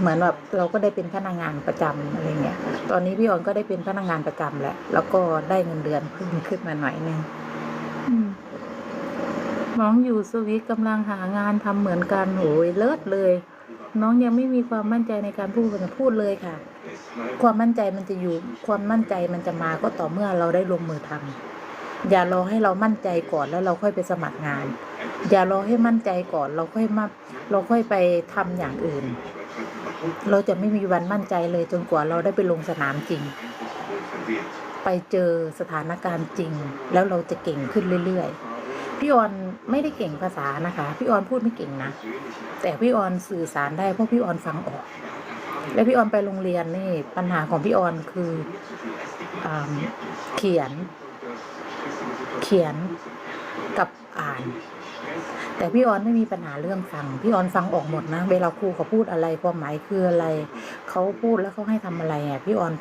เหมือนแบบเราก็ได้เป็นพนักงานประจำอะไรเงี้ย ตอนนี้พี่ออนก็ได้เป็นพนักงานประจำแหล้วแล้วก็ได้เงินเดือนเพิ่มขึ้นมาหน่อยนึงน้องอยู่สวิตกำลังหางานทำเหมือนกันโอ้ยเลิศเลย น้องยังไม่มีความมั่นใจในการพูดพูดเลยค่ะ ความมั่นใจมันจะอยู่ ความมั่นใจมันจะมาก็ต่อเมื่อเราได้ลงมือทำ อย่ารอให้เรามั่นใจก่อนแล้วเราค่อยไปสมัครงาน อย่ารอให้มั่นใจก่อนเราค่อยมาเราค่อยไปทำอย่างอื่น เราจะไม่มีวันมั่นใจเลยจนกว่าเราได้ไปลงสนามจริง ไปเจอสถานการณ์จริง แล้วเราจะเก่งขึ้นเรื่อยๆ พี่ออนไม่ได้เก่งภาษานะคะ พี่ออนพูดไม่เก่งนะ แต่พี่ออนสื่อสารได้เพราะพี่ออนฟังออก และพี่ออนไปโรงเรียนนี่ปัญหาของพี่ออนคืออเขียน เขียนกับอ่าน แต่พี่ออนไม่มีปัญหาเรื่องฟัง พี่ออนฟังออกหมดนะ เวลาครูเขาพูดอะไรความหมายคืออะไร เขาพูดแล้วเขาให้ทำอะไรอะพี่ออน